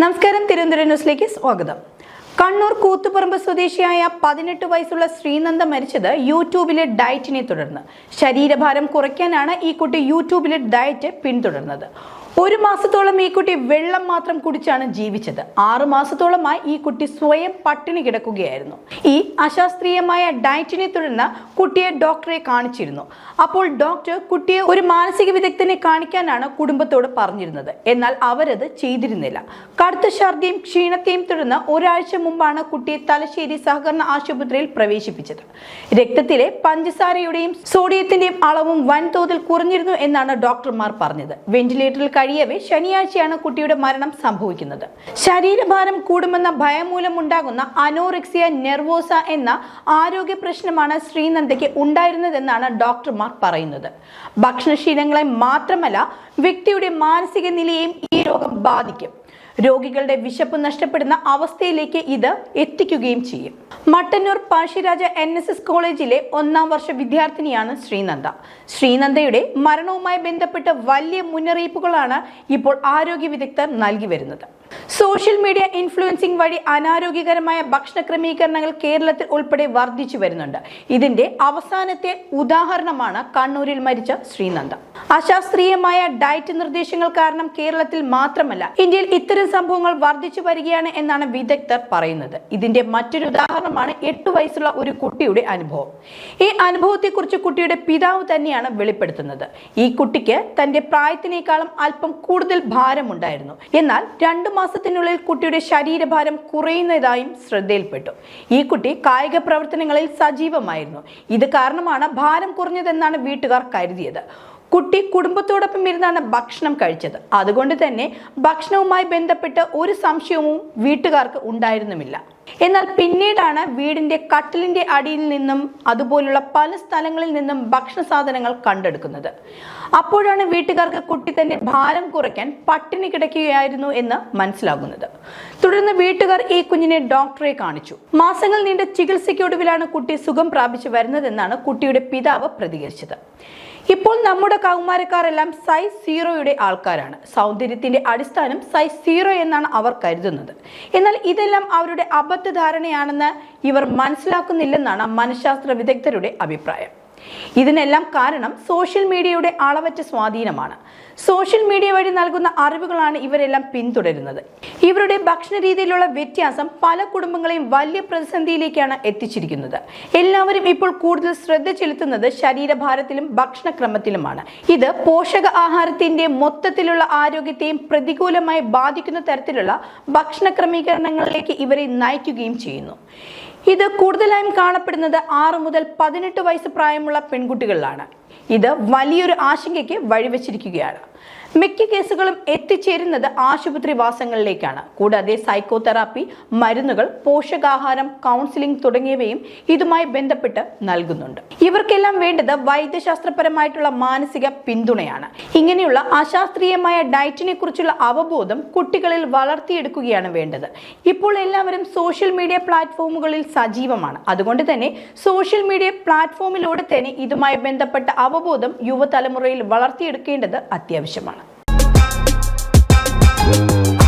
നമസ്കാരം തിരുവനന്തപുരം ന്യൂസിലേക്ക് സ്വാഗതം. കണ്ണൂർ കൂത്തുപറമ്പ് സ്വദേശിയായ പതിനെട്ട് വയസ്സുള്ള ശ്രീനന്ദ മരിച്ചത് യൂട്യൂബിലെ ഡയറ്റിനെ തുടർന്ന്. ശരീരഭാരം കുറയ്ക്കാനാണ് ഈ കുട്ടി യൂട്യൂബിലെ ഡയറ്റ് പിന്തുടർന്നത്. ഒരു മാസത്തോളം ഈ കുട്ടി വെള്ളം മാത്രം കുടിച്ചാണ് ജീവിച്ചത്. ആറു മാസത്തോളമായി ഈ കുട്ടി സ്വയം പട്ടിണി കിടക്കുകയായിരുന്നു. ഈ അശാസ്ത്രീയമായ ഡയറ്റിനെ തുടർന്ന് കുട്ടിയെ ഡോക്ടറെ കാണിച്ചിരുന്നു. അപ്പോൾ ഡോക്ടർ കുട്ടിയെ ഒരു മാനസിക വിദഗ്ധനെ കാണിക്കാനാണ് കുടുംബത്തോട് പറഞ്ഞിരുന്നത്. എന്നാൽ അവരത് ചെയ്തിരുന്നില്ല. കടുത്ത ഛർദിയും ക്ഷീണത്തെയും തുടർന്ന് ഒരാഴ്ച മുമ്പാണ് കുട്ടിയെ തലശ്ശേരി സഹകരണ ആശുപത്രിയിൽ പ്രവേശിപ്പിച്ചത്. രക്തത്തിലെ പഞ്ചസാരയുടെയും സോഡിയത്തിന്റെയും അളവും വൻതോതിൽ കുറഞ്ഞിരുന്നു എന്നാണ് ഡോക്ടർമാർ പറഞ്ഞത്. വെന്റിലേറ്ററിൽ കഴിയവേ ശനിയാഴ്ചയാണ് കുട്ടിയുടെ മരണം സംഭവിക്കുന്നത്. ശരീരഭാരം കൂടുമെന്ന ഭയം മൂലമുണ്ടാകുന്ന അനോറെക്സിയ നെർവോസ എന്ന ആരോഗ്യ പ്രശ്നമാണ് ശ്രീനന്ദയ്ക്ക് ഉണ്ടായിരുന്നതെന്നാണ് ഡോക്ടർമാർ പറയുന്നത്. ഭക്ഷണശീലങ്ങളെ മാത്രമല്ല വ്യക്തിയുടെ മാനസിക നിലയെയും ഈ രോഗം ബാധിക്കും. രോഗികളുടെ വിശപ്പ് നഷ്ടപ്പെടുന്ന അവസ്ഥയിലേക്ക് ഇത് എത്തിക്കുകയും ചെയ്യും. Mattannur Pazhassi Raja N S S കോളേജിലെ ഒന്നാം വർഷ വിദ്യാർത്ഥിനിയാണ് ശ്രീനന്ദ. ശ്രീനന്ദയുടെ മരണവുമായി ബന്ധപ്പെട്ട് വലിയ മുന്നറിയിപ്പുകളാണ് ഇപ്പോൾ ആരോഗ്യ വിദഗ്ധർ നൽകി വരുന്നത്. സോഷ്യൽ മീഡിയ ഇൻഫ്ലുവൻസിംഗ് വഴി അനാരോഗ്യകരമായ ഭക്ഷണ ക്രമീകരണങ്ങൾ കേരളത്തിൽ ഉൾപ്പെടെ വർദ്ധിച്ചു വരുന്നുണ്ട്. ഇതിന്റെ അവസാനത്തെ ഉദാഹരണമാണ് കണ്ണൂരിൽ മരിച്ച ശ്രീനന്ദ. അശാസ്ത്രീയമായ ഡയറ്റ് നിർദ്ദേശങ്ങൾ കാരണം കേരളത്തിൽ മാത്രമല്ല ഇന്ത്യയിൽ ഇത്തരം സംഭവങ്ങൾ വർദ്ധിച്ചു വരികയാണ് എന്നാണ് വിദഗ്ധർ പറയുന്നത്. ഇതിന്റെ മറ്റൊരു ഉദാഹരണമാണ് എട്ടു വയസ്സുള്ള ഒരു കുട്ടിയുടെ അനുഭവം. ഈ അനുഭവത്തെക്കുറിച്ച് കുട്ടിയുടെ പിതാവ് തന്നെയാണ് വെളിപ്പെടുത്തുന്നത്. ഈ കുട്ടിക്ക് തന്റെ പ്രായത്തിനേക്കാളും അല്പം കൂടുതൽ ഭാരമുണ്ടായിരുന്നു. എന്നാൽ രണ്ടു മാസത്തിനുള്ളിൽ കുട്ടിയുടെ ശരീരഭാരം കുറയുന്നതായും ശ്രദ്ധയിൽപ്പെട്ടു. ഈ കുട്ടി കായിക പ്രവർത്തനങ്ങളിൽ സജീവമായിരുന്നു. ഇത് കാരണമാണ് ഭാരം കുറഞ്ഞതെന്നാണ് വീട്ടുകാർ കരുതിയത്. കുട്ടി കുടുംബത്തോടൊപ്പം ഇരുന്നാണ് ഭക്ഷണം കഴിച്ചത്. അതുകൊണ്ട് തന്നെ ഭക്ഷണവുമായി ബന്ധപ്പെട്ട് ഒരു സംശയവും വീട്ടുകാർക്ക് ഉണ്ടായിരുന്നുമില്ല. എന്നാൽ പിന്നീടാണ് വീടിന്റെ കട്ടിലിന്റെ അടിയിൽ നിന്നും അതുപോലുള്ള പല സ്ഥലങ്ങളിൽ നിന്നും ഭക്ഷണ സാധനങ്ങൾ കണ്ടെടുക്കുന്നത്. അപ്പോഴാണ് വീട്ടുകാർക്ക് കുട്ടി തന്നെ ഭാരം കുറയ്ക്കാൻ പട്ടിണി കിടക്കുകയായിരുന്നു എന്ന് മനസ്സിലാകുന്നത്. തുടർന്ന് വീട്ടുകാർ ഈ കുഞ്ഞിനെ ഡോക്ടറെ കാണിച്ചു. മാസങ്ങൾ നീണ്ട ചികിത്സയ്ക്കൊടുവിലാണ് കുട്ടി സുഖം പ്രാപിച്ചു വരുന്നതെന്നാണ് കുട്ടിയുടെ പിതാവ് പ്രതികരിച്ചത്. ഇപ്പോൾ നമ്മുടെ കൗമാരക്കാരെല്ലാം സൈസ് സീറോയുടെ ആൾക്കാരാണ്. സൗന്ദര്യത്തിന്റെ അടിസ്ഥാനം സൈസ് സീറോ എന്നാണ് അവർ കരുതുന്നത്. എന്നാൽ ഇതെല്ലാം അവരുടെ അബദ്ധധാരണയാണെന്ന് ഇവർ മനസ്സിലാക്കുന്നില്ലെന്നാണ് മനഃശാസ്ത്ര വിദഗ്ധരുടെ അഭിപ്രായം. ഇതിനെല്ലാം കാരണം സോഷ്യൽ മീഡിയയുടെ അളവറ്റ സ്വാധീനമാണ്. സോഷ്യൽ മീഡിയ വഴി നൽകുന്ന അറിവുകളാണ് ഇവരെല്ലാം പിന്തുടരുന്നത്. ഇവരുടെ ഭക്ഷണ രീതിയിലുള്ള വ്യത്യാസം പല കുടുംബങ്ങളെയും വലിയ പ്രതിസന്ധിയിലേക്കാണ് എത്തിച്ചിരിക്കുന്നത്. എല്ലാവരും ഇപ്പോൾ കൂടുതൽ ശ്രദ്ധ ചെലുത്തുന്നത് ശരീരഭാരത്തിലും ഭക്ഷണക്രമത്തിലുമാണ്. ഇത് പോഷക ആഹാരത്തിന്റെ മൊത്തത്തിലുള്ള ആരോഗ്യത്തെയും പ്രതികൂലമായി ബാധിക്കുന്ന തരത്തിലുള്ള ഭക്ഷണ ക്രമീകരണങ്ങളിലേക്ക് ഇവരെ നയിക്കുകയും ചെയ്യുന്നു. ഇത് കൂടുതലായും കാണപ്പെടുന്നത് ആറ് മുതൽ പതിനെട്ട് വയസ്സ് പ്രായമുള്ള പെൺകുട്ടികളിലാണ്. ഇത് വലിയൊരു ആശങ്കയ്ക്ക് വഴിവെച്ചിരിക്കുകയാണ്. മിക്ക കേസുകളും എത്തിച്ചേരുന്നത് ആശുപത്രി വാസങ്ങളിലേക്കാണ് കൂടാതെ സൈക്കോതെറാപ്പി മരുന്നുകൾ പോഷകാഹാരം കൗൺസിലിംഗ് തുടങ്ങിയവയും ഇതുമായി ബന്ധപ്പെട്ട് നൽകുന്നുണ്ട്. ഇവർക്കെല്ലാം വേണ്ടത് വൈദ്യശാസ്ത്രപരമായിട്ടുള്ള മാനസിക പിന്തുണയാണ്. ഇങ്ങനെയുള്ള അശാസ്ത്രീയമായ ഡയറ്റിനെ കുറിച്ചുള്ള അവബോധം കുട്ടികളിൽ വളർത്തിയെടുക്കുകയാണ് വേണ്ടത്. ഇപ്പോൾ എല്ലാവരും സോഷ്യൽ മീഡിയ പ്ലാറ്റ്ഫോമുകളിൽ സജീവമാണ്. അതുകൊണ്ട് തന്നെ സോഷ്യൽ മീഡിയ പ്ലാറ്റ്ഫോമിലൂടെ തന്നെ ഇതുമായി ബന്ധപ്പെട്ട അവബോധം യുവതലമുറയിൽ വളർത്തിയെടുക്കേണ്ടത് അത്യാവശ്യമാണ്. Thank you.